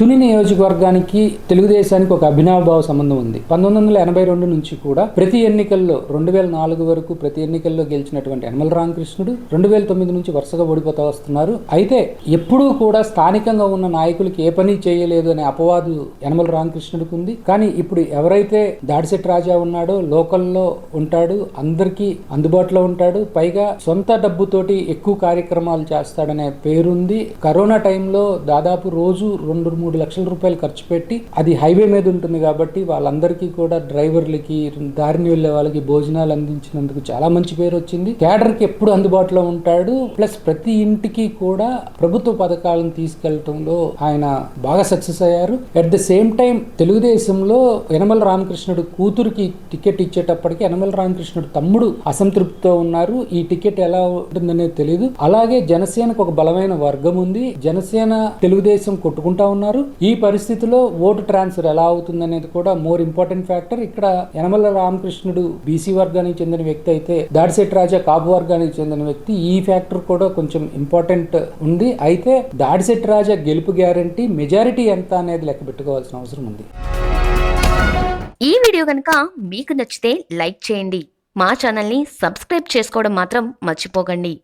తుని నియోజకవర్గానికి తెలుగుదేశానికి ఒక అభినవభావ సంబంధం ఉంది. పంతొమ్మిది వందల ఎనభై రెండు నుంచి కూడా ప్రతి ఎన్నికల్లో రెండు వేల నాలుగు వరకు ప్రతి ఎన్నికల్లో గెలిచినటువంటి యనమల రామకృష్ణుడు రెండు వేల తొమ్మిది నుంచి వరుసగా ఓడిపోతా వస్తున్నారు. అయితే ఎప్పుడూ కూడా స్థానికంగా ఉన్న నాయకులకి ఏ పని చేయలేదు అనే అపవాదు యనమల రామకృష్ణుడికి ఉంది. కానీ ఇప్పుడు ఎవరైతే దాడిశెట్టి రాజా ఉన్నాడో లోకల్లో ఉంటాడు అందరికీ అందుబాటులో ఉంటాడు పైగా సొంత డబ్బుతోటి ఎక్కువ కార్యక్రమాలు చేస్తాడనే పేరుంది. కరోనా టైంలో దాదాపు రోజు రెండు మూడు మూడు లక్షల రూపాయలు ఖర్చు పెట్టి అది హైవే మీద ఉంటుంది కాబట్టి వాళ్ళందరికీ కూడా డ్రైవర్లకి దారిని వెళ్ళే వాళ్ళకి భోజనాలు అందించినందుకు చాలా మంచి పేరు వచ్చింది. క్యాడర్కి ఎప్పుడు అందుబాటులో ఉంటాడు. ప్లస్ ప్రతి ఇంటికి కూడా ప్రభుత్వ పథకాలను తీసుకెళ్ళటంలో ఆయన బాగా సక్సెస్ అయ్యారు. అట్ ద సేమ్ టైం తెలుగుదేశంలో యనమల రామకృష్ణుడు కూతురికి టికెట్ ఇచ్చేటప్పటికి యనమల రామకృష్ణుడు తమ్ముడు అసంతృప్తితో ఉన్నారు. ఈ టికెట్ ఎలా ఉంటుందనేది తెలియదు అలాగే జనసేనకు ఒక బలమైన వర్గం ఉంది. జనసేన తెలుగుదేశం కొట్టుకుంటా ఉన్నారు. ఈ పరిస్థితిలో ఓటు ట్రాన్స్ఫర్ ఎలా అవుతుంది అనేది కూడా మోర్ ఇంపార్టెంట్ ఫ్యాక్టర్. ఇక్కడ యనమల రామకృష్ణుడు బీసీ వర్గానికి చెందిన వ్యక్తి అయితే దాడిశెట్టి రాజా కాపు వర్గానికి చెందిన వ్యక్తి ఈ ఫ్యాక్టర్ కూడా కొంచెం ఇంపార్టెంట్ ఉంది. అయితే దాడిశెట్టి రాజా గెలుపు గ్యారంటీ మెజారిటీ ఎంత అనేది లెక్క పెట్టుకోవాల్సిన అవసరం ఉంది. ఈ వీడియో కనుక మీకు నచ్చితే లైక్ చేయండి. మా ఛానల్ని సబ్స్క్రైబ్ చేసుకోవడం మాత్రం మర్చిపోకండి.